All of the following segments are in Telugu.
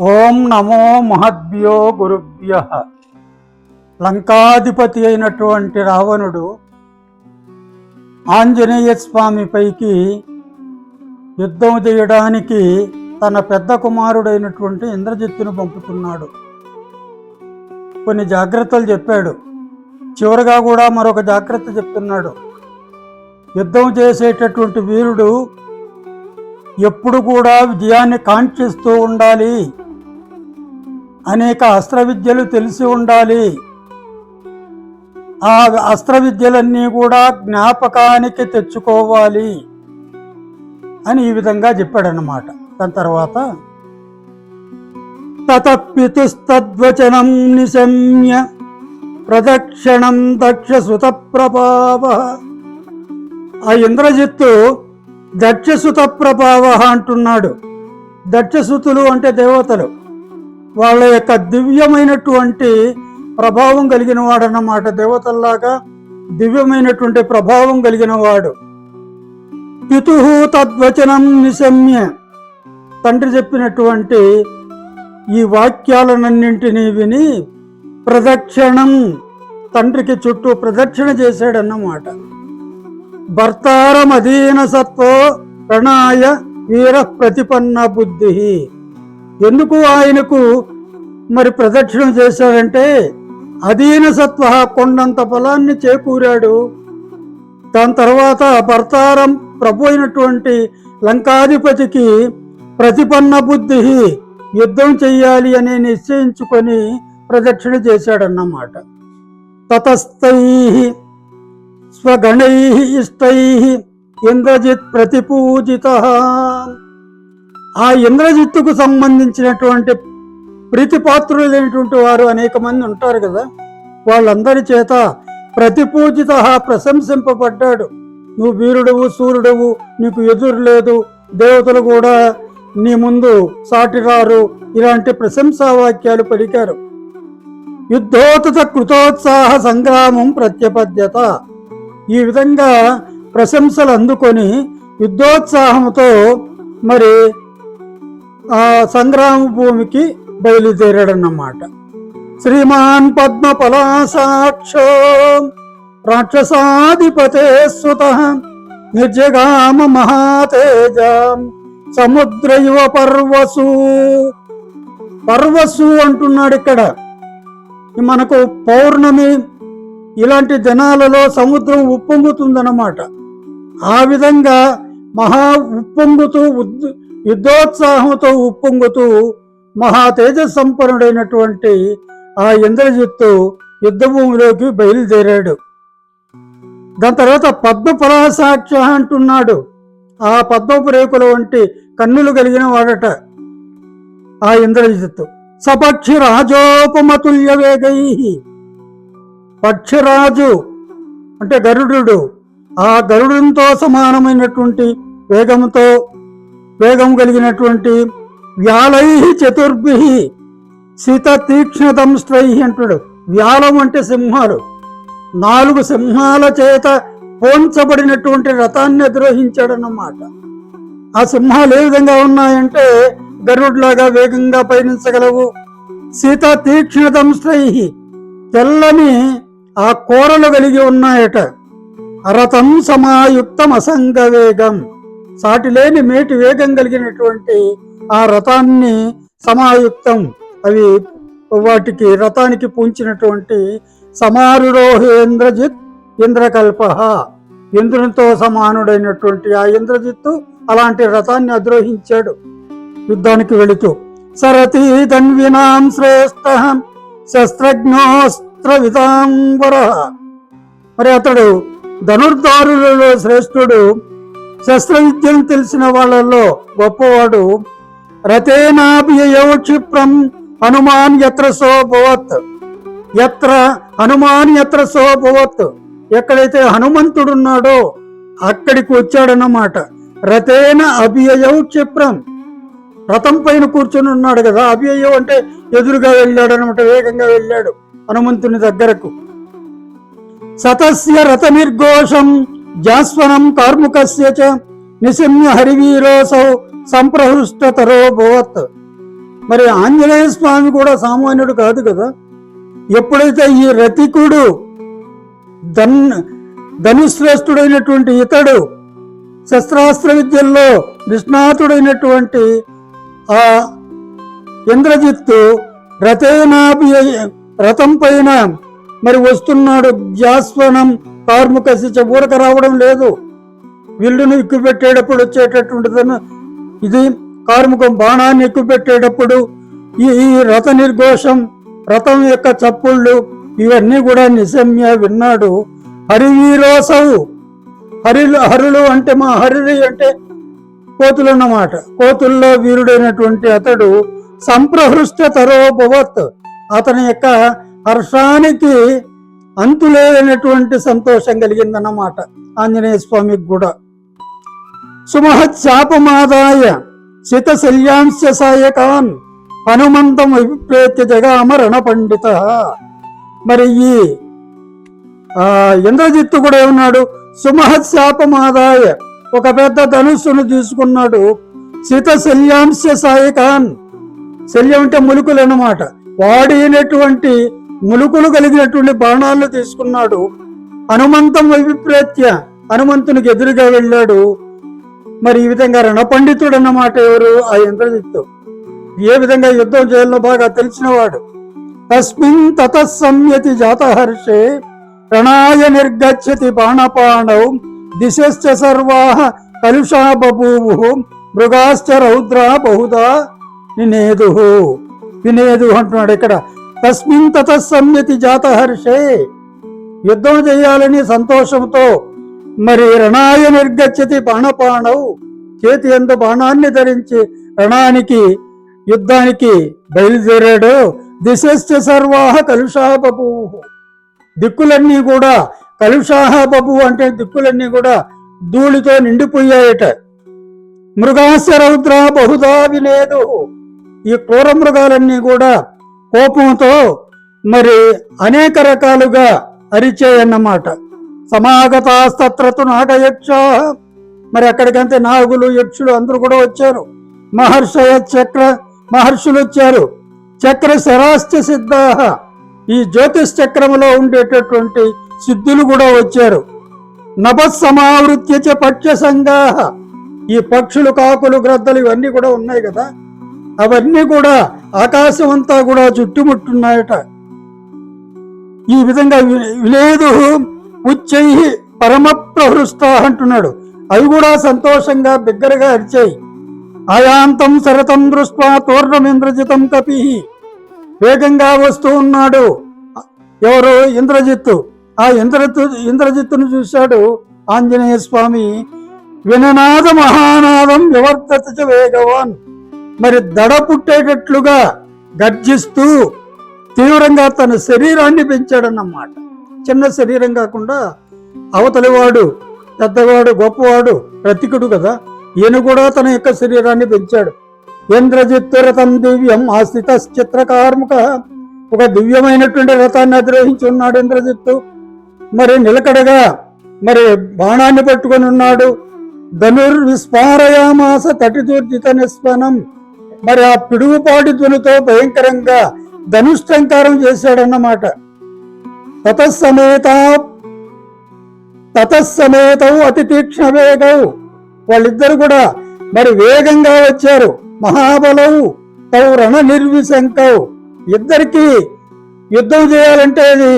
ఓం నమో మహద్భ్యో గురుభ్య. లంకాధిపతి అయినటువంటి రావణుడు ఆంజనేయ స్వామిపైకి యుద్ధం చేయడానికి తన పెద్ద కుమారుడైనటువంటి ఇంద్రజిత్తును పంపుతున్నాడు. కొన్ని జాగ్రత్తలు చెప్పాడు. చివరగా కూడా మరొక జాగ్రత్త చెప్తున్నాడు. యుద్ధం చేసేటటువంటి వీరుడు ఎప్పుడు కూడా విజయాన్ని కాంక్షిస్తూ ఉండాలి. అనేక అస్త్ర విద్యలు తెలిసి ఉండాలి. ఆ అస్త్ర విద్యలన్నీ కూడా జ్ఞాపకానికి తెచ్చుకోవాలి అని ఈ విధంగా చెప్పాడనమాట దాని తర్వాత తతపితుస్తద్వచనం నిశమ్య ప్రదక్షిణం దక్షసుత ప్రభావ ఆ ఇంద్రజిత్తు దక్షసుత ప్రభావ అంటున్నాడు. దక్షసుతులు అంటే దేవతలు. వాళ్ళ యొక్క దివ్యమైనటువంటి ప్రభావం కలిగిన వాడన్నమాట దేవతల్లాగా. దివ్యమైనటువంటి ప్రభావం కలిగిన వాడు. పితు తద్వచనం నిశమ్య. తండ్రి చెప్పినటువంటి ఈ వాక్యాలనన్నింటినీ విని ప్రదక్షిణం తండ్రికి చుట్టూ ప్రదక్షిణ చేశాడన్నమాట. భర్తారం అధీన సత్వో ప్రణాయ వీర ప్రతిపన్న బుద్ధి. ఎందుకు ఆయనకు మరి ప్రదక్షిణ చేశాడంటే అధీన సత్వ కొండంత ఫలాన్ని చేకూరాడు. దాని తర్వాత భర్తారం ప్రభు అయినటువంటి లంకాధిపతికి ప్రతిపన్న బుద్ధి యుద్ధం చెయ్యాలి అని నిశ్చయించుకొని ప్రదక్షిణ చేశాడన్నమాట. తతస్థై స్వగణై ఇష్టై ఇంద్రజిత్ ప్రతిపూజిత ఆ ఇంద్రజిత్తుకు సంబంధించినటువంటి ప్రీతిపాత్రులైనటువంటి వారు అనేక మంది ఉంటారు కదా. వాళ్ళందరి చేత ప్రతిపూజిత ప్రశంసింపబడ్డాడు. నువ్వు వీరుడవు సూర్యుడవు నీకు ఎదురు లేదు దేవతలు కూడా నీ ముందు సాటిరారు ఇలాంటి ప్రశంసా వాక్యాలు పలికారు. యుద్ధోతత కృతోత్సాహ సంగ్రామం ప్రత్యపద్యత. ఈ విధంగా ప్రశంసలు అందుకొని యుద్ధోత్సాహంతో మరి సంగ్రామ భూమికి బయలుదేరాడన్నమాట. శ్రీమాన్ పద్మ పలాసాక్షో రాక్షసాధిపతే సుత నిర్జగామ మహాతేజ సముద్ర యువ పర్వసు. పర్వసు అంటున్నాడు ఇక్కడ. మనకు పౌర్ణమి ఇలాంటి దినాలలో సముద్రం ఉప్పొంగుతుందన్నమాట. ఆ విధంగా మహా ఉప్పొంగుతూ ఉద్- యుద్ధోత్సాహంతో ఉప్పొంగుతూ మహా తేజసంపన్నుడైనటువంటి ఆ ఇంద్రజిత్తు యుద్ధభూమిలోకి బయలుదేరాడు. దాని తర్వాత పద్మ పరాసాక్ష అంటున్నాడు. ఆ పద్మపు రేకుల వంటి కన్నులు కలిగిన వాడట ఆ ఇంద్రజిత్తు. సపక్షి రాజోపమతుల్య వేగై పక్షిరాజు అంటే గరుడు ఆ గరుడంతో సమానమైనటువంటి వేగంతో వేగం కలిగినటువంటి వ్యాలై చతుర్భి సీత శీత తీక్ష్ణదంస్ట్రై అంటాడు. వ్యాలం అంటే సింహాలు. నాలుగు సింహాల చేత పోంచబడినటువంటి రథాన్ని ద్రోహించాడన్నమాట ఆ సింహాలు ఏ విధంగా ఉన్నాయంటే గరుడ్లాగా వేగంగా పయనించగలవు. సీత తీక్ష్ణదంస్ట్రై తెల్లని ఆ కూరలు కలిగి ఉన్నాయట. రథం సమాయుక్తం అసంగ వేగం. సాటిలేని మేటి వేగం కలిగినటువంటి ఆ రథాన్ని సమాయుక్తం. అవి వాటికి రథానికి పూంచినటువంటి సమారురోహేంద్రజిత్ ఇంద్రకల్ప. ఇంద్రునితో సమానుడైనటువంటి ఆ ఇంద్రజిత్తు అలాంటి రథాన్ని అధిరోహించాడు. యుద్ధానికి వెళుతూ సరతి ధన్వినాం శ్రేష్ఠ శస్త్రజ్ఞోస్త్ర విధాంబర మరి అతడు ధనుర్ధారులలో శ్రేష్ఠుడు శస్త్ర విద్యను తెలిసిన వాళ్ళల్లో గొప్పవాడు. రథేనాభియో క్షిప్రం హనుమాన్ ఎత్ర సోభవత్ ఎత్ర హనుమాన్ ఎత్ర సోభవత్ ఎక్కడైతే హనుమంతుడున్నాడో అక్కడికి వచ్చాడన్నమాట. రథేన అభియయౌ క్షిప్రం రథం పైన కూర్చొని ఉన్నాడు కదా అభియయో అంటే ఎదురుగా వెళ్ళాడు అనమాట వేగంగా వెళ్ళాడు హనుమంతుని దగ్గరకు. సతస్య రథ నిర్ఘోషం జాస్వనం కార్ముకస్య చ నిశమ్య హరివీరోసౌ సంప్రహృష్టతరో భవత్ మరి ఆంజనేయ స్వామి కూడా సామాన్యుడు కాదు కదా? ఎప్పుడైతే ఈ రతికుడు ధన్ ధనుశ్రేష్ఠుడైనటువంటి ఇతడు శస్త్రాస్త్ర విద్యల్లో నిష్ణాతుడైనటువంటి ఆ ఇంద్రజిత్తు రథేనాభి రథం పైన మరి వస్తున్నాడు జాస్వనం. కార్ముకసి ఊరక రావడం లేదు. విల్లును ఎక్కుపెట్టేటప్పుడు వచ్చేటటువంటిదన్న ఇది కార్ముకం బాణాన్ని ఎక్కుపెట్టేటప్పుడు ఈ ఈ రథ నిర్ఘోషం రథం యొక్క చప్పుళ్ళు ఇవన్నీ కూడా నిశమ్య విన్నాడు. హరివీరోసవు. హరిలు హరులు అంటే మా హరిలి అంటే కోతులు అన్నమాట కోతుల్లో వీరుడైనటువంటి అతడు సంప్రహృష్ట తరోభవత్. అతని యొక్క హర్షానికి అంతులేనటువంటి సంతోషం కలిగిందన్నమాట ఆంజనేయ స్వామికి కూడా. సుమహత్ శాపమాదాయ శితశల్యాంశ సాయకాన్ హనుమంతం అభిప్రేత్య జగామరణ పండిత. మరి ఈ ఇంద్రజిత్తు కూడా ఏమన్నాడు? సుమహత్ శాపమాదాయ ఒక పెద్ద ధనుస్సును తీసుకున్నాడు. శిత శల్యాంశ సాయకాన్. శల్యం అంటే ములుకులు అన్నమాట వాడినటువంటి ములుకులు కలిగినటువంటి బాణాలను తీసుకున్నాడు. హనుమంతం అభిప్రేత్య హనుమంతునికి ఎదురుగా వెళ్ళాడు. మరి ఈ విధంగా రణపండితుడు అన్నమాట ఎవరు? ఆ ఇంద్రజిత్తు. ఏ విధంగా యుద్ధం చేయాలో బాగా తెలిసినవాడు. తస్మిన్ తత సంయతి జాతహర్షే రణాయ నిర్గచ్చతి బాణపాణౌ దిశశ్చ సర్వా కలుషా బభూవు మృగాశ్చ రౌద్ర బహుదా వినేదు వినేదు అంటున్నాడు ఇక్కడ. తస్మిన్ తత జాతహర్షే యుద్ధం చేయాలని సంతోషంతో మరి రణాయ నిర్గచ్చతి బాణపాణవు. చేతి ఎందు బాణాన్ని ధరించి రణానికి యుద్ధానికి బయలుదేరాడు. దిశశ్చ సర్వాహ కలుషాబు దిక్కులన్నీ కూడా కలుషాహ బబు అంటే దిక్కులన్నీ కూడా ధూళితో నిండిపోయాయట. మృగాశ రౌద్ర బహుదా వినేదు. ఈ క్రూర మృగాలన్నీ కూడా కోపంతో మరి అనేక రకాలుగా అరిచేయన్నమాట. సమాగతాస్తత్రతు నాగయక్ష. మరి అక్కడికంతే నాగులు యక్షులు అందరూ కూడా వచ్చారు. మహర్షయ చక్ర మహర్షులు వచ్చారు. చక్ర శరాస్త సిద్ధాహ. ఈ జ్యోతిష్ చక్రములో ఉండేటటువంటి సిద్ధులు కూడా వచ్చారు. నభస్సమావృత్య పక్ష సంగా ఈ పక్షులు కాకులు గ్రద్దలు ఇవన్నీ కూడా ఉన్నాయి కదా. అవన్నీ కూడా ఆకాశం అంతా కూడా చుట్టుముట్టున్నాయట. ఈ విధంగా వి- విలేదు ఉచ్చై పరమ ప్రహృష్ట అంటున్నాడు. అవి కూడా సంతోషంగా బిగ్గరగా అరిచాయి. ఆయాంతం శరతం దృష్ట్వా తోర్ణమింద్రజితం కపి. వేగంగా వస్తూ ఉన్నాడు. ఎవరు? ఇంద్రజిత్తు. ఆ ఇంద్రజిత్తు ఇంద్రజిత్తును చూశాడు. ఆంజనేయ స్వామి విననాద మహానాదం వివర్తత వేగవాన్. మరి దడ పుట్టేటట్లుగా గర్జిస్తూ తీవ్రంగా తన శరీరాన్ని పెంచాడన్నమాట. చిన్న శరీరం కాకుండా అవతలివాడు పెద్దవాడు గొప్పవాడు రతికుడు కదా. ఈయన కూడా తన యొక్క శరీరాన్ని పెంచాడు. ఇంద్రజిత్తు రథం దివ్యం ఆస్థిత చిత్రకార్ముక. ఒక దివ్యమైనటువంటి రథాన్ని అధిరోహించి ఉన్నాడు ఇంద్రజిత్తు. మరి నిలకడగా మరి బాణాన్ని పట్టుకొని ఉన్నాడు. ధనుర్ విస్పారయామాస తటిదూర్జిత నిస్పనం. మరి ఆ పిడుగుపాటి ధ్వనితో భయంకరంగా ధనుష్టంకారం చేశాడన్నమాట. తతస్సమేత తతస్సమేతవు అతి తీక్ష్ణ వేగవు వాళ్ళిద్దరు కూడా మరి వేగంగా వచ్చారు. మహాబలవు తవు రణ నిర్విశంకవు ఇద్దరికి యుద్ధం చేయాలంటే అది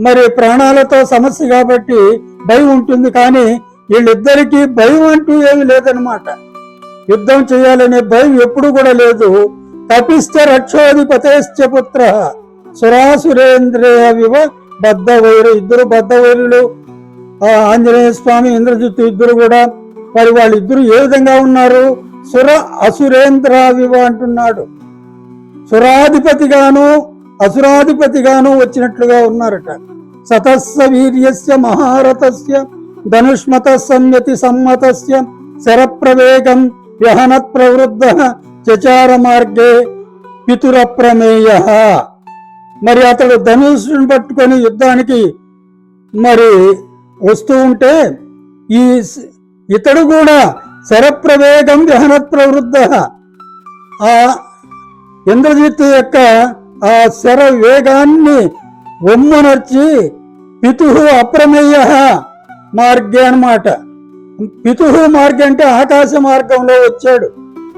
మరి ప్రాణాలతో సమస్య కాబట్టి భయం ఉంటుంది కానీ వీళ్ళిద్దరికీ భయం అంటూ ఏమీ లేదనమాట యుద్ధం చేయాలనే భయం ఎప్పుడు కూడా లేదు. తపిష్ట రక్షోధిపతేశ్చ పుత్ర. సురాసురేంద్రియ వివ బద్ధవైరు ఇద్దరు బద్ధవైరులు. వైరులు ఆంజనేయ స్వామి ఇంద్రజిత్తు ఇద్దరు కూడా. మరి వాళ్ళిద్దరు ఏ విధంగా ఉన్నారు? సుర అసురేంద్ర వివ అంటున్నాడు. సురాధిపతిగాను అసురాధిపతిగాను వచ్చినట్లుగా ఉన్నారట. సతస్స వీర్యస్య మహారథస్య ధనుష్మత సంయతి సమ్మతస్య శరప్రవేగం వ్యహనత్ ప్రవృద్ధ చచార మార్గే పితురప్రమేయ మరి అతడు ధనుషుని పట్టుకొని యుద్ధానికి మరి వస్తూ ఉంటే ఈ ఇతడు కూడా శరప్రవేగం వ్యహనత్ ప్రవృద్ధ ఆ ఇంద్రజిత్ యొక్క ఆ శర వేగాన్ని ఒమ్మునర్చి పితు అప్రమేయ మార్గే అన్నమాట. పితుహు మార్గం అంటే ఆకాశ మార్గంలో వచ్చాడు.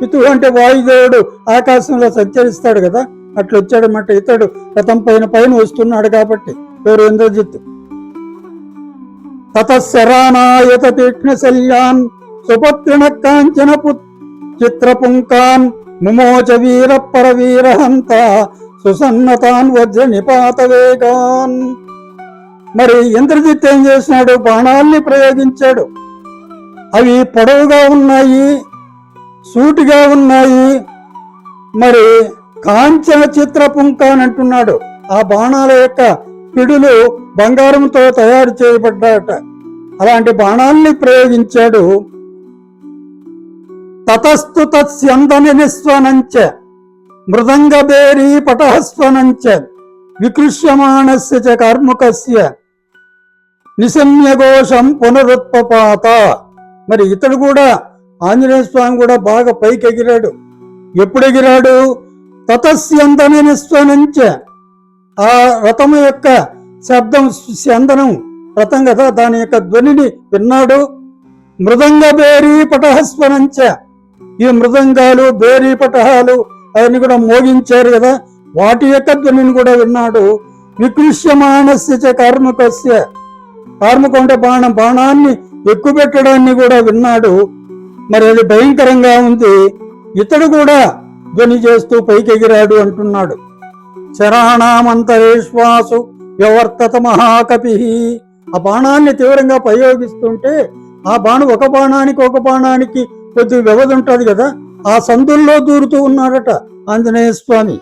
పితుహు అంటే వాయుదేవుడు ఆకాశంలో సంచరిస్తాడు కదా? అట్లా వచ్చాడు ఇతడు. రథం పైన పైన వస్తున్నాడు కాబట్టి పేరు ఇంద్రజిత్. తతశరానాయత తీక్ష్ణ శల్యాన్ సుపత్రిణ కాంచన చిత్ర చిత్రపుంకాన్ ముమోచ వీర పరవీరహంత సుసన్నతాన్ వజ్ర నిపాత వేగాన్. మరి ఇంద్రజిత్ ఏం చేసినాడు? బాణాల్ని ప్రయోగించాడు. అవి పొడవుగా ఉన్నాయి సూటిగా ఉన్నాయి. మరి కాంచన చిత్ర అని అంటున్నాడు. ఆ బాణాల యొక్క పిడులు బంగారంతో తయారు చేయబడ్డాట అలాంటి బాణాల్ని ప్రయోగించాడు. తతస్తు తత్స్యందని నిస్వనంచ మృదంగ పటహస్వనంచ వికృష్యమాణస్య చ కర్ముకస్య నిశమ్యఘోషం పునరుత్పపాత. మరి ఇతడు కూడా ఆంజనేయ స్వామి కూడా బాగా పైకి ఎగిరాడు. ఎప్పుడు ఎగిరాడు? తతస్యందని స్వనంచ. ఆ రథము యొక్క శబ్దం స్యందనం రథం కదా దాని యొక్క ధ్వనిని విన్నాడు. మృదంగ బేరీ పటహస్వనంచ ఈ మృదంగాలు బేరీ పటహాలు అవన్నీ కూడా మోగించారు కదా. వాటి యొక్క ధ్వనిని కూడా విన్నాడు. వికృష్యమానస్య చ కార్ముకస్య. అంటే బాణం. బాణాన్ని ఎక్కువ పెట్టడాన్ని కూడా విన్నాడు. మరి అది భయంకరంగా ఉంది. ఇతడు కూడా ధ్వని చేస్తూ పైకెగిరాడు అంటున్నాడు. శరాణామంతరేశ్వాసు వ్యవర్తత మహాకపి. ఆ బాణాన్ని తీవ్రంగా ప్రయోగిస్తుంటే ఆ బాణం ఒక బాణానికి ఒక బాణానికి కొద్ది వ్యవధి ఉంటుంది కదా ఆ సందుల్లో దూరుతూ ఉన్నాడట ఆంజనేయ స్వామి.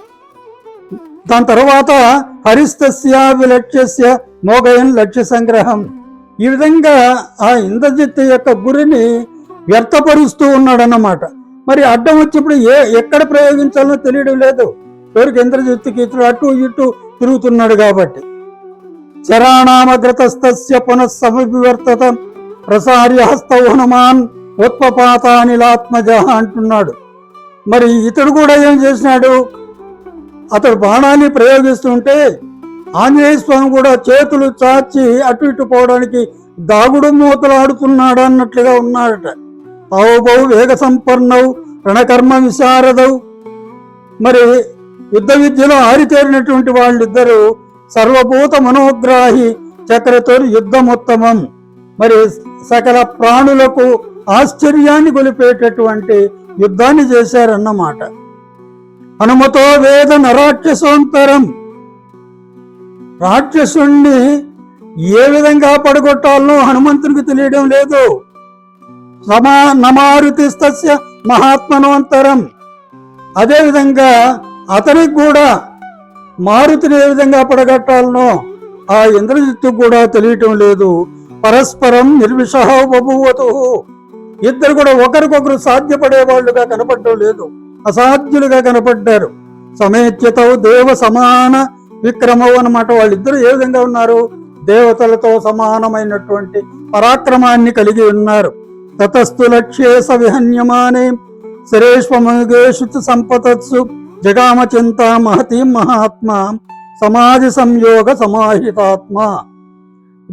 దాని తర్వాత హరిస్తస్య విలక్ష్యస్య మోగయన్ లక్ష్య సంగ్రహం. ఈ విధంగా ఆ ఇంద్రజిత్ యొక్క గురిని వ్యర్థపరుస్తూ ఉన్నాడన్నమాట. మరి అడ్డం వచ్చినప్పుడు ఏ ఎక్కడ ప్రయోగించాలో తెలియడం లేదు. ఎవరికి ఇంద్రజిత్తుకి ఇతడు అటు ఇటు తిరుగుతున్నాడు కాబట్టి. చరాణామగ్రతస్తస్య పునఃసమవివర్తత ప్రసార్య హస్త హనుమాన్ ఉత్పపాతానిలాత్మజ అంటున్నాడు. మరి ఇతడు కూడా ఏం చేసినాడు? అతడు బాణాన్ని ప్రయోగిస్తుంటే ఆంజనేయ స్వామి కూడా చేతులు చాచి అటు ఇటు పోవడానికి దాగుడు మూతలు ఆడుతున్నాడు అన్నట్లుగా ఉన్నాడట. ఔబౌ వేగ సంపన్నవు రణకర్మ విశారదౌ మరి యుద్ధ విద్యలో ఆరితేరినటువంటి వాళ్ళిద్దరూ సర్వభూత మనోగ్రాహి చక్రతో యుద్ధముత్తమం. మరి సకల ప్రాణులకు ఆశ్చర్యాన్ని గొలిపేటటువంటి యుద్ధాన్ని చేశారన్నమాట. హనుమతో వేద నరాక్షసోంతరం. రాక్షసుణ్ణి ఏ విధంగా పడగొట్టాలనో హనుమంతునికి తెలియడం లేదు. సమా నమారుతిస్తస్య మహాత్మనోంతరం అదేవిధంగా అతనికి కూడా మారుతిని ఏ విధంగా పడగట్టాలనో ఆ ఇంద్రజిత్తు కూడా తెలియటం లేదు. పరస్పరం నిర్విషహ ఇద్దరు కూడా ఒకరికొకరు సాధ్యపడే వాళ్ళుగా కనపడటం లేదు. అసాధ్యులుగా కనపడ్డారు. సమేత్యతవు దేవ సమాన విక్రమవు అన్నమాట వాళ్ళిద్దరూ ఏ విధంగా ఉన్నారు? దేవతలతో సమానమైనటువంటి పరాక్రమాన్ని కలిగి ఉన్నారు. తతస్థు లక్ష్యేస విహన్యమానే శరేష్వముగేషు సంపతత్సు జగామ చింత మహతి మహాత్మ. సమాధి సంయోగ సమాహితాత్మ.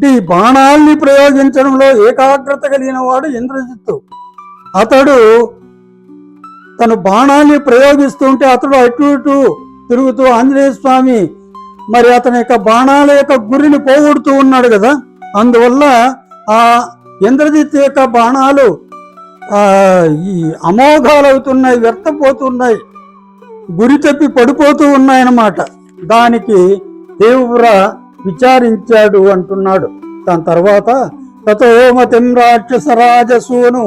ఈ బాణాల్ని ప్రయోగించడంలో ఏకాగ్రత కలిగిన వాడు ఇంద్రజిత్తు. అతడు తను బాణాన్ని ప్రయోగిస్తుంటే అతడు అటు ఇటు తిరుగుతూ ఆంజనేయ స్వామి మరి అతని యొక్క బాణాల యొక్క గురిని పోగొడుతూ ఉన్నాడు కదా. అందువల్ల ఆ ఇంద్రజిత్ యొక్క బాణాలు ఆ ఈ అమోఘాలవుతున్నాయి వ్యర్థపోతున్నాయి గురి తప్పి పడిపోతూ ఉన్నాయన్నమాట. దానికి దేవుర విచారించాడు అంటున్నాడు. దాని తర్వాత తతోమతిం రాక్షసరాజసూను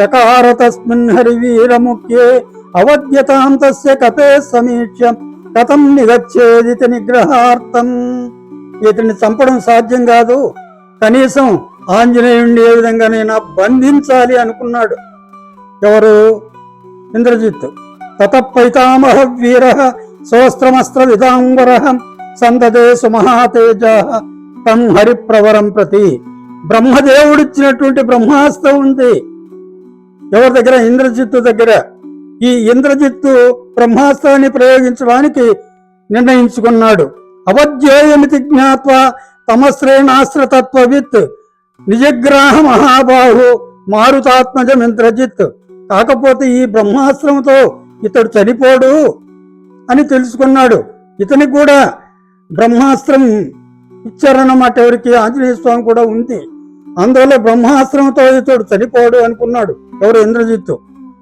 చకార తస్మిన్ హరివీరముఖ్యే అవద్యతాం కథే కపే సమీక్ష కథం నిగచ్చేది నిగ్రహార్థం. ఇతన్ని చంపడం సాధ్యం కాదు. కనీసం ఆంజనేయుడిని ఏ విధంగానైనా బంధించాలి అనుకున్నాడు. ఎవరు? ఇంద్రజిత్. తతపైతామహ వీర సోస్త్రమస్త్ర విధాంబర సందదే సుమహాతేజ తం హరిప్రవరం ప్రతి. బ్రహ్మదేవుడిచ్చినటువంటి బ్రహ్మాస్త్రం ఉంది. ఎవరి దగ్గర? ఇంద్రజిత్తు దగ్గర. ఈ ఇంద్రజిత్తు బ్రహ్మాస్త్రాన్ని ప్రయోగించడానికి నిర్ణయించుకున్నాడు. అవధ్యేయమితి జ్ఞాత్వ తమశ్రేణాస్త్రతత్వవిత్ నిజగ్రాహ మహాబాహు మారుతాత్మజం ఇంద్రజిత్. కాకపోతే ఈ బ్రహ్మాస్త్రంతో ఇతడు చనిపోడు అని తెలుసుకున్నాడు. ఇతనికి కూడా బ్రహ్మాస్త్రం ఇచ్చారన్నమాట ఎవరికి ఆంజనేయ స్వామి కూడా ఉంది. అందువల్ల బ్రహ్మాస్త్రంతో ఇతడు చనిపోడు అనుకున్నాడు ఎవరు ఇంద్రజిత్తు?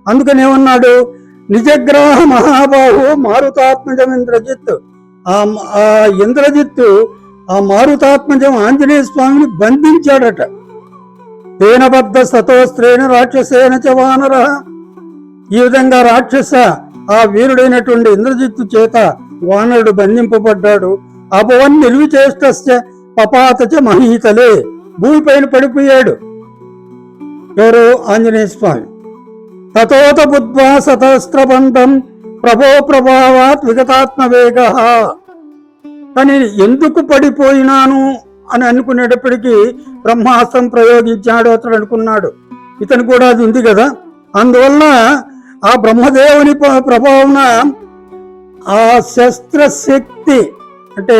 అందుకని ఏమన్నాడు? నిజగ్రహ మహాబాహు మారుతాత్మజం ఇంద్రజిత్. ఆ ఇంద్రజిత్తు ఆ మారుతాత్మజం ఆంజనేయ స్వామిని బంధించాడట. తేనబద్ధ సతోస్త్రేణ రాక్షసేన చ వానర. ఈ విధంగా రాక్షస ఆ వీరుడైనటువంటి ఇంద్రజిత్తు చేత వానరుడు బంధింపబడ్డాడు. అపవన్ నిర్విచేష్టస్య పపాతచ మహీతలే. భూమిపైన పడిపోయాడు. ఎవరు ఆంజనేయ స్వామి. తతోత బుద్ధ్వా సతస్త్రబంధం ప్రభో ప్రభావాత్ విగతాత్మ వేగ కానీ ఎందుకు పడిపోయినాను అని అనుకునేటప్పటికీ బ్రహ్మాస్త్రం ప్రయోగించాడు అతడు అనుకున్నాడు. ఇతను కూడా అది ఉంది కదా. అందువల్ల ఆ బ్రహ్మదేవుని ప్రభావం ఆ శస్త్రశక్తి అంటే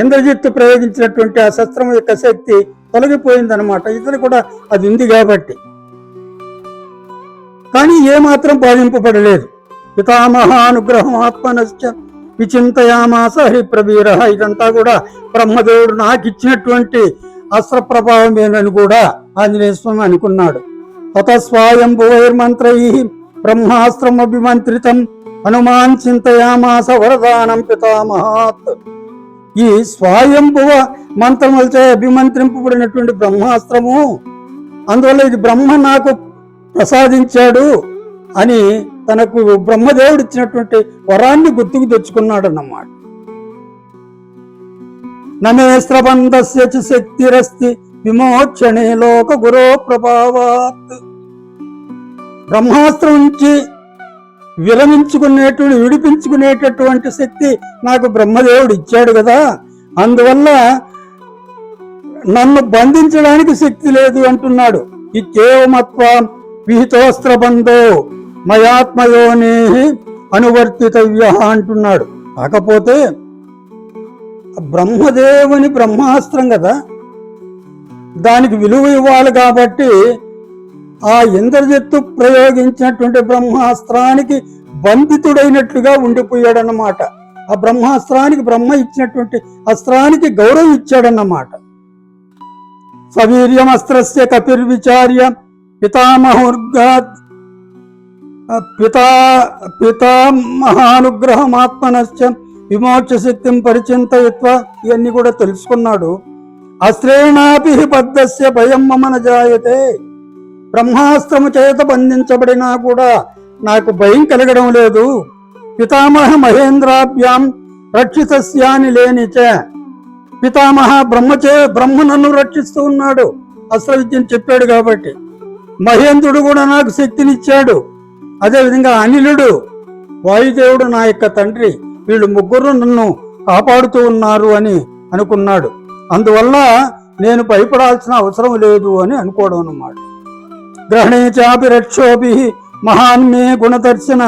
ఇంద్రజిత్తు ప్రయోగించినటువంటి ఆ శస్త్రం యొక్క శక్తి తొలగిపోయిందనమాట ఇతను కూడా అది ఉంది కాబట్టి. కానీ ఏమాత్రం బాధింపబడలేదు పితామహానుగ్రహం ఆత్మనశ్చ విచింతయామాస హరిప్రవీర. ఇదంతా కూడా బ్రహ్మదేవుడు నాకు ఇచ్చినటువంటి అస్త్ర ప్రభావమేనని కూడా ఆంజనేయ స్వామి అనుకున్నాడు. తతస్వాయంభువైర్మంత్రై బ్రహ్మాస్త్రం అభిమంత్రితం హనుమాన్ చింతయామాస వరదానం పితామహాత్. ఈ స్వాయంభువ మంత్రములచే అభిమంత్రింపబడినటువంటి బ్రహ్మాస్త్రము అందువల్ల ఇది బ్రహ్మ నాకు ప్రసాదించాడు అని తనకు బ్రహ్మదేవుడు ఇచ్చినటువంటి వరాన్ని గుర్తుకు తెచ్చుకున్నాడు అన్నమాట నమే చ శక్తిరస్తి విమోక్షణే లోక గురో ప్రభావాత్. బ్రహ్మాస్త్రం నుంచి విరమించుకునేటువంటి విడిపించుకునేటటువంటి శక్తి నాకు బ్రహ్మదేవుడు ఇచ్చాడు కదా అందువల్ల నన్ను బంధించడానికి శక్తి లేదు అంటున్నాడు. ఈ కేవమత్వ విహితోస్త్ర బంధో మయాత్మయోనే అనువర్తితవ్య అంటున్నాడు. కాకపోతే బ్రహ్మదేవుని బ్రహ్మాస్త్రం కదా దానికి విలువ ఇవ్వాలి కాబట్టి ఆ ఇంద్రజిత్తు ప్రయోగించినటువంటి బ్రహ్మాస్త్రానికి బంధితుడైనట్లుగా ఉండిపోయాడన్నమాట. ఆ బ్రహ్మాస్త్రానికి బ్రహ్మ ఇచ్చినటువంటి అస్త్రానికి గౌరవం ఇచ్చాడన్నమాట. సవీర్యమస్త్రస్య కపిర్విచార్య పితామహుర్గాత్ పితా పితామహానుగ్రహమాత్మనశ్చ విమోక్ష శక్తిని పరిచింతయత్వ ఇవన్నీ కూడా తెలుసుకున్నాడు. అశ్రేణాపి బద్ధస్య భయం మమన జాయతే. బ్రహ్మాస్త్రము చేత బంధించబడినా కూడా నాకు భయం కలగడం లేదు. పితామహ మహేంద్రాభ్యాం రక్షితస్యాని లేనిచ పితామహ బ్రహ్మచే బ్రహ్మ నన్ను రక్షిస్తూ ఉన్నాడు. అస్త్ర విద్యను చెప్పాడు కాబట్టి. మహేంద్రుడు కూడా నాకు శక్తినిచ్చాడు. అదేవిధంగా అనిలుడు వాయుదేవుడు నా యొక్క తండ్రి వీళ్ళు ముగ్గురు నన్ను కాపాడుతూ ఉన్నారు అని అనుకున్నాడు. అందువల్ల నేను భయపడాల్సిన అవసరం లేదు అని అనుకోవడం అన్నమాట. గ్రహణే చాపి రక్షోభి మహాన్ మే గుణదర్శన.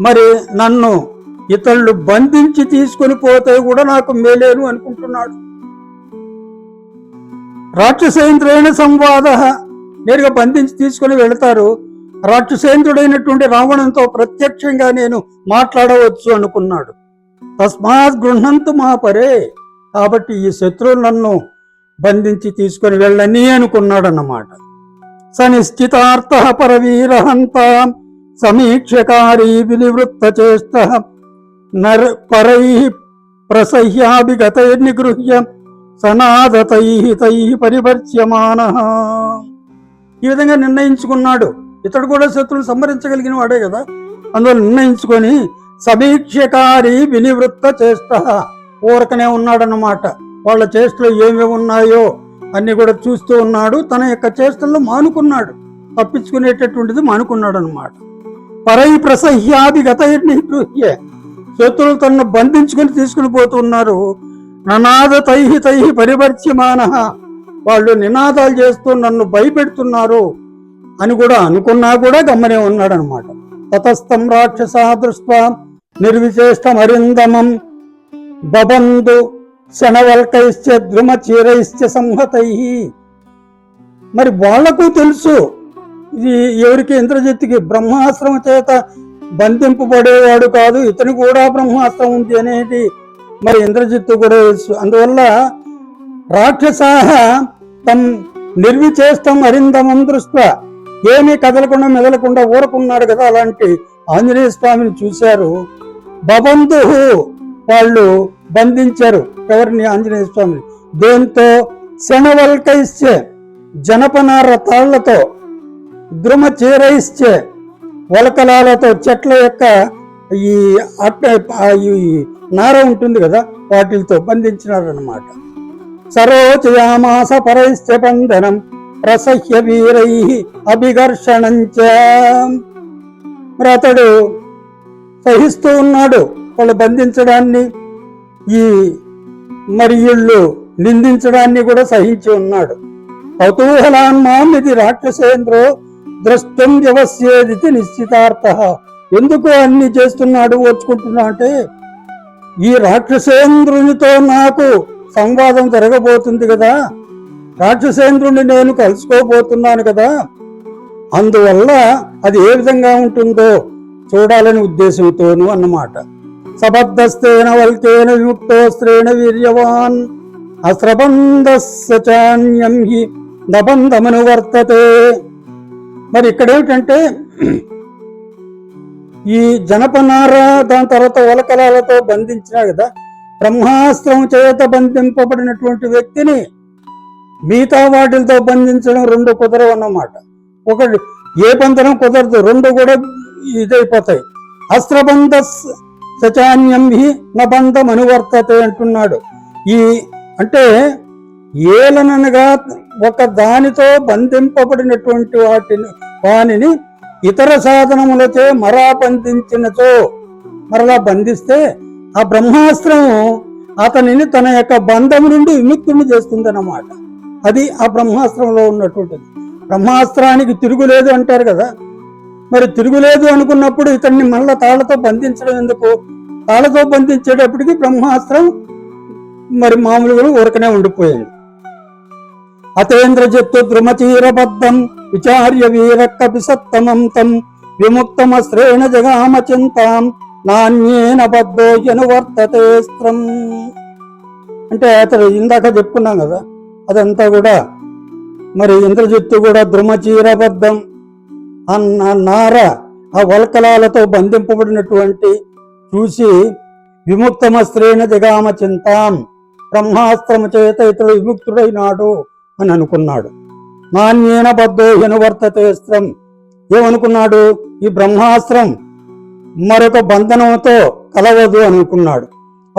మరి నన్ను ఇతరులు బంధించి తీసుకొని పోతే కూడా నాకు మేలేను అనుకుంటున్నాడు. రాక్షసేంద్రైన సంవాద. నేరుగా బంధించి తీసుకొని వెళతారు. రాక్షసేంద్రుడైనటువంటి రావణంతో ప్రత్యక్షంగా నేను మాట్లాడవచ్చు అనుకున్నాడు. తస్మాత్ గృహంతు మహాపరే కాబట్టి ఈ శత్రువులు నన్ను బంధించి తీసుకొని వెళ్ళని అనుకున్నాడు అన్నమాట సనిశ్చితార్థ పరవీరహంత సమీక్షకారీ వినివృత్త చేష్ట నర్ పరై ప్రసహ్యాభిగతైర్నిగృహ్య సనాదతై తై పరివర్చ్యమాన. ఈ విధంగా నిర్ణయించుకున్నాడు. ఇతడు కూడా శత్రువులు సంహరించగలిగిన వాడే కదా. అందువల్ల నిర్ణయించుకొని సమీక్షకారి వినివృత్త చేష్ట ఊరకనే ఉన్నాడన్నమాట. వాళ్ళ చేష్టలు ఏమేమి ఉన్నాయో అన్ని కూడా చూస్తూ ఉన్నాడు. తన యొక్క చేష్టల్లో మానుకున్నాడు. తప్పించుకునేటటువంటిది మానుకున్నాడు అనమాట పరై ప్రసహ్యాది గతైర్నిగృహ్య శత్రువులు తనను బంధించుకుని తీసుకుని పోతున్నారు. ననాద తైహి తైహి పరివర్చ్యమాన వాళ్ళు నినాదాలు చేస్తూ నన్ను భయపెడుతున్నారు అని కూడా అనుకున్నా కూడా గమ్మనే ఉన్నాడు అనమాట తతస్థం రాక్షస దృష్ట్వా నిర్విశేష్టమరిందమం బబందు శనవల్కైశ్చ ద్రుమచీరైశ్చ సంహతై. మరి వాళ్ళకు తెలుసు ఇది ఎవరికి ఇంద్రజిత్తుకి బ్రహ్మాస్త్రం చేత బంధింపబడేవాడు కాదు ఇతని కూడా బ్రహ్మాస్త్రం ఉంది అనేది. మరి ఇంద్రజిత్తు కూడా తెలుసు. అందువల్ల రాక్షసాహ తమ్ నిర్విచేస్తం అరిందమం దృష్ట్యా ఏమీ కదలకుండా మెదలకుండా ఊరకున్నాడు కదా అలాంటి ఆంజనేయ స్వామిని చూశారు. బబంధు వాళ్ళు బంధించారు ఎవరిని ఆంజనేయ స్వామిని? దేంతో? శనవల్కైశ్చే జనపనార తాళ్ళతో ద్రుమ చీరైశ్చే వలకలాలతో చెట్ల యొక్క ఈ అట్ట ఈ నార ఉంటుంది కదా వాటితో బంధించినారన్నమాట. సరోజయామాస పరైశ్చ బంధనం రసహ్య వీరై అభిఘర్షణం మరి అతడు సహిస్తూ ఉన్నాడు వాళ్ళు బంధించడాన్ని. ఈ మరియుళ్ళు నిందించడాన్ని కూడా సహించి ఉన్నాడు. కౌతూహలాన్మాం ఇది రాక్షసేంద్రో ద్రష్టం వ్యవస్యేది నిశ్చితార్థ. ఎందుకు అన్ని చేస్తున్నాడు ఓర్చుకుంటున్నా అంటే ఈ రాక్షసేంద్రునితో నాకు సంవాదం జరగబోతుంది కదా. రాక్షసేంద్రుని నేను కలుసుకోబోతున్నాను కదా. అందువల్ల అది ఏ విధంగా ఉంటుందో చూడాలని ఉద్దేశంతోను అన్నమాట. సబద్ధస్తేన వల్కేన విముక్తోస్త్రేణ వీర్యవాన్ అస్రబంధస్సచాన్యం హి నబంధమును వర్తతే. మరి ఇక్కడ ఏమిటంటే ఈ జనపనార దాని తర్వాత ఒలకలాలతో బంధించినా కదా బ్రహ్మాస్త్రం చేత బంధింపబడినటువంటి వ్యక్తిని మిగతా వాటితో బంధించడం రెండు కుదరవు అన్నమాట. ఒకటి ఏ బంధనం కుదరదు రెండు కూడా ఇదైపోతాయి. అస్త్రబంధ సచాన్యం హి నబంధం అనువర్తతే అంటున్నాడు. ఈ అంటే ఏలననగా ఒక దానితో బంధింపబడినటువంటి వాటిని వానిని ఇతర సాధనములచే మరా బంధించినచో మరలా బంధిస్తే ఆ బ్రహ్మాస్త్రం అతనిని తన యొక్క బంధం నుండి విముక్తుని చేస్తుందన్నమాట. అది ఆ బ్రహ్మాస్త్రంలో ఉన్నటువంటిది. బ్రహ్మాస్త్రానికి తిరుగులేదు అంటారు కదా. మరి తిరుగులేదు అనుకున్నప్పుడు ఇతన్ని మళ్ళా తాళతో బంధించడం ఎందుకు? తాళతో బంధించేటప్పటికి బ్రహ్మాస్త్రం మరి మామూలుగా ఊరకనే ఉండిపోయింది. అతేంద్రజిత్తు ద్రుమచీరబద్ధం విచార్య వీర కపిసత్తమం తం విముక్తమస్త్రేణ జగామ నాణ్యేన బద్ధోజను వర్తతే స్త్రం అంటే అతడు ఇందాక చెప్పుకున్నాం కదా అదంతా కూడా మరి ఇంద్రజిత్తు కూడా ద్రుమచీరబద్ధం. అన్న నార ఆ వల్కలాలతో బంధింపబడినటువంటి చూసి విముక్తమస్త్రేణ దిగామ చింతాం. బ్రహ్మాస్త్రము చేత ఇతడు విముక్తుడైనాడు అని అనుకున్నాడు. నాణ్యేన బద్ధోహ్యను వర్తతే ఏమనుకున్నాడు? ఈ బ్రహ్మాస్త్రం మరొక బంధనంతో కలవదు అనుకున్నాడు.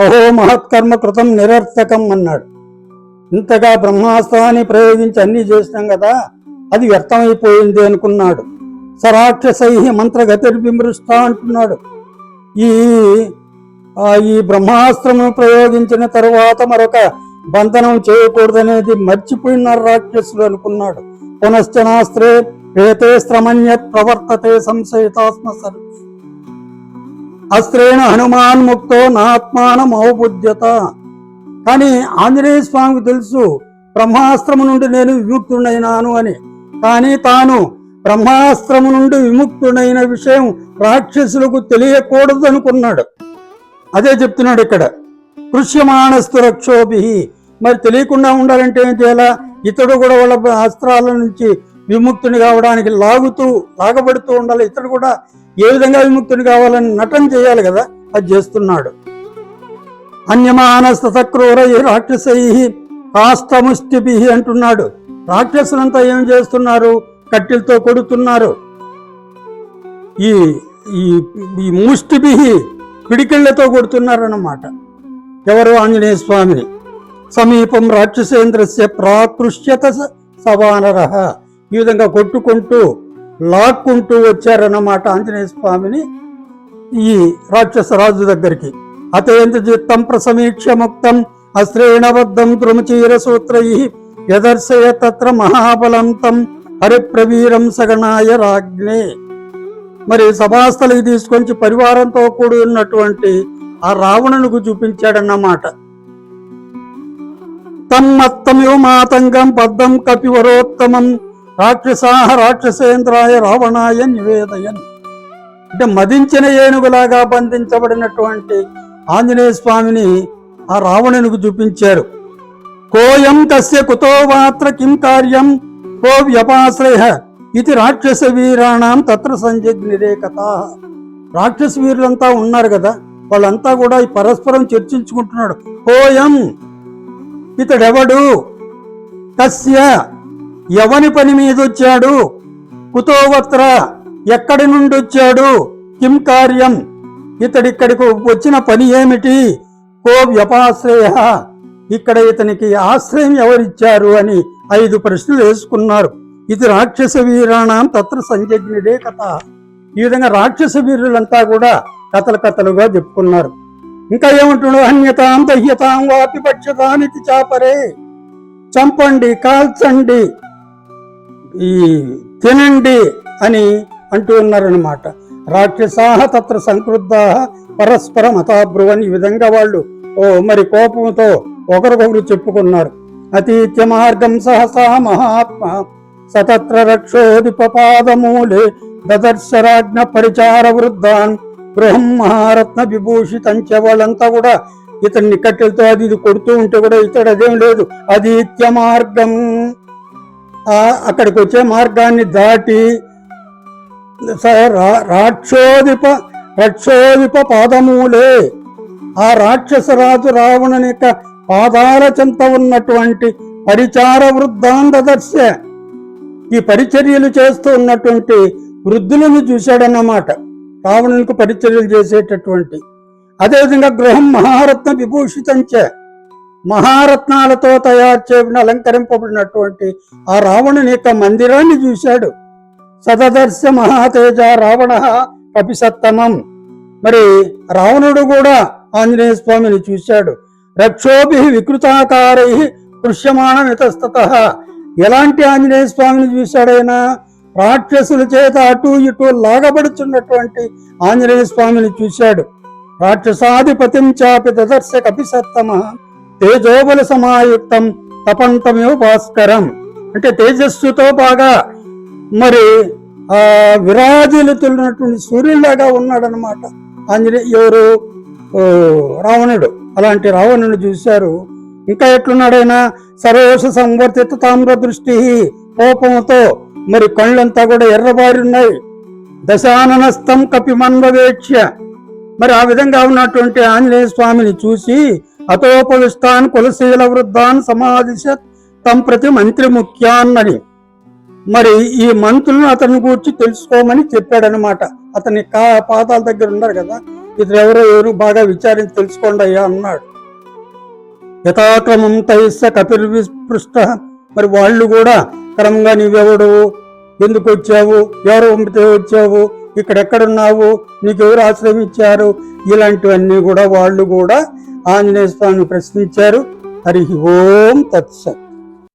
అహో మహత్కర్మ కృతం నిరర్థకం అన్నాడు. ఇంతగా బ్రహ్మాస్త్రాన్ని ప్రయోగించి అన్నీ చేసినాం కదా అది వ్యర్థమైపోయింది అనుకున్నాడు. సరాక్షసై మంత్రగతిర్విమృష్ట అంటున్నాడు. ఈ ఈ బ్రహ్మాస్త్రము ప్రయోగించిన తరువాత మరొక బంధనం చేయకూడదనేది మర్చిపోయినారు రాక్షసులు అనుకున్నాడు. పునశ్చనాస్త్రే ఏతే శ్రమణ్యత్ ప్రవర్తతే సంశయితాత్మ అస్త్రేణ హనుమాన్ ముక్తో నాత్మానం అవబుద్ధ్యత కానీ ఆంజనేయ స్వామికి తెలుసు బ్రహ్మాస్త్రము నుండి నేను విముక్తుడైనాను అని. కానీ తాను బ్రహ్మాస్త్రము నుండి విముక్తుడైన విషయం రాక్షసులకు తెలియకూడదు అనుకున్నాడు అదే చెప్తున్నాడు ఇక్కడ. కృష్యమాణస్తు రక్షోభి. మరి తెలియకుండా ఉండాలంటే ఏం చేయాలా ఇతడు కూడా వాళ్ళ అస్త్రాల నుంచి విముక్తుని కావడానికి లాగుతూ లాగబడుతూ ఉండాలి. ఇతడు కూడా ఏ విధంగా విముక్తుని కావాలని నటన చేయాలి కదా అది చేస్తున్నాడు. అన్యమానస్త క్రూరై రాక్షసై కాష్టముష్టిభి అంటున్నాడు. రాక్షసులంతా ఏం చేస్తున్నారు? కట్టెలతో కొడుతున్నారు. ఈ ఈ ఈ పిడికిళ్ళతో కొడుతున్నారు అన్నమాట ఎవరు? ఆంజనేయ స్వామిని. సమీపం రాక్షసేంద్రస్య ప్రాకృష్యత స- సవానర. ఈ విధంగా కొట్టుకుంటూ లాక్కుంటూ వచ్చారన్నమాట ఆంజనేయ స్వామిని ఈ రాక్షస రాజు దగ్గరికి. అతేంద్ర చిత్తం ప్రసమీక్ష ముక్తం అస్త్రేణ ద్రుమచీర సూత్రై యదర్శయ తత్ర మహాబలం తం హరిప్రవీరం సగణాయ రాజ్ఞే. మరి సభాస్థలికి తీసుకొచ్చి పరివారంతో కూడి ఉన్నటువంటి ఆ రావణునికి చూపించాడన్నమాట. తమ్మత్తమివ మాతంగం పద్దం కపివరోత్తమం రాక్షసాహ రాక్షసేంద్రాయ రావణాయ నివేదయన్. అంటే మదించిన ఏనుగులాగా బంధించబడినటువంటి ఆంజనేయ స్వామిని ఆ రావణునికి చూపించారు. కోయం తస్య కుతో మాత్ర కిం కార్యం కో వ్యపాశ్రయ ఇది రాక్షస వీరాణం తత్ర సంజగ్నిరే కథ రాక్షస వీరులంతా ఉన్నారు కదా వాళ్ళంతా కూడా ఈ పరస్పరం చర్చించుకుంటున్నాడు. కోయం ఇతడెవడు? తస్య ఎవని పని మీదొచ్చాడు? కుతోవత్ర ఎక్కడి నుండి వచ్చాడు కిం కార్యం? ఇతడిక్కడికి వచ్చిన పని ఏమిటి? కో వ్యపాశ్రయ. ఇక్కడ ఇతనికి ఆశ్రయం ఎవరిచ్చారు అని ఐదు ప్రశ్నలు వేసుకున్నారు. ఇది రాక్షస వీరాణం తత్ర సంజజ్ఞుడే కథ. ఈ విధంగా రాక్షస వీరులంతా కూడా కథలు కథలుగా చెప్పుకున్నారు. ఇంకా ఏమంటున్నాడు అన్యతాం దహ్యతాం వాపి పక్షతానికి చాపరే. చంపండి కాల్చండి ఈ తినండి అని అంటూ ఉన్నారనమాట రాక్షసాహ తత్ర సంక్రుద్ధ పరస్పర మతాబ్రువన్ ఈ విధంగా వాళ్ళు ఓ మరి కోపంతో ఒకరికొకరు చెప్పుకున్నారు. అతీత్య మార్గం సహసా మహాత్మ సతత్ర రక్షోదిపపాదమూలే దదర్శరాజ్ఞ పరిచార వృద్ధాన్ గృహం మహారత్న విభూషితంచ వాళ్ళంతా కూడా ఇతన్ని కట్టెలతో అది ఇది కొడుతూ ఉంటే కూడా ఇతడు అదేం లేదు. అదీత్య మార్గం అక్కడికి వచ్చే మార్గాన్ని దాటి స- రా- రాక్షోదిప రక్షోదిప పాదమూలే. ఆ రాక్షసరాజు రావణుని యొక్క పాదాల చెంత ఉన్నటువంటి పరిచార వృద్ధాంతదర్శ ఈ పరిచర్యలు చేస్తూ ఉన్నటువంటి వృద్ధులను చూశాడన్నమాట. రావణునికి పరిచర్యలు చేసేటటువంటి. అదేవిధంగా గృహం మహారత్న విభూషితంచే. మహారత్నాలతో తయారు చేయబడిన అలంకరింపబడినటువంటి ఆ రావణుని యొక్క మందిరాన్ని చూశాడు. సదదర్శ మహాతేజ రావణ కపిసత్తమం. మరి రావణుడు కూడా ఆంజనేయ స్వామిని చూశాడు. రక్షోభి వికృతాకారై దృశ్యమానం ఇతస్తత ఎలాంటి ఆంజనేయ స్వామిని చూశాడైనా? రాక్షసుల చేత అటు ఇటు లాగబడుచున్నటువంటి ఆంజనేయ స్వామిని చూశాడు. రాక్షసాధిపతిం చాపి దదర్శ కపిసత్తమ. తేజోబల సమాయుక్తం తపంతమే భాస్కరం. అంటే తేజస్సుతో బాగా మరి ఆ విరాజిల్లుతున్నటువంటి సూర్యులాగా ఉన్నాడనమాట ఆంజనేయ ఎవరు? రావణుడు. అలాంటి రావణుని చూశారు. ఇంకా ఎట్లున్నాడైనా సరోష సంవర్తిత తామ్ర దృష్టి కోపంతో మరి కళ్ళంతా కూడా ఎర్రబారి ఉన్నాయి. దశాననస్తం కపిమన్వవేక్ష మరి ఆ విధంగా ఉన్నటువంటి ఆంజనేయ స్వామిని చూసి అతోపవిష్టాన్ కులశీల వృద్ధాన్ సమాధిశ తం ప్రతి మంత్రి ముఖ్యాన్నది మరి ఈ మంత్రులను అతని గురించి తెలుసుకోమని చెప్పాడనమాట అతని కా పాదాల దగ్గర ఉన్నారు కదా ఇతరు ఎవరో ఎవరు బాగా విచారించి తెలుసుకోండి అయ్యా అన్నాడు. యథాక్రమం తైస్స కపిర్విస్పృష్ట. మరి వాళ్ళు కూడా క్రమంగా నీవెవడు ఎందుకు వచ్చావు? ఎవరు పంపితే వచ్చావు? ఇక్కడెక్కడున్నావు? నీకెవరు ఆశ్రయం ఇచ్చారు ఇలాంటివన్నీ కూడా వాళ్ళు కూడా ఆంజనేయ స్వామిని ప్రశ్నించారు. హరి ఓం తత్సత్.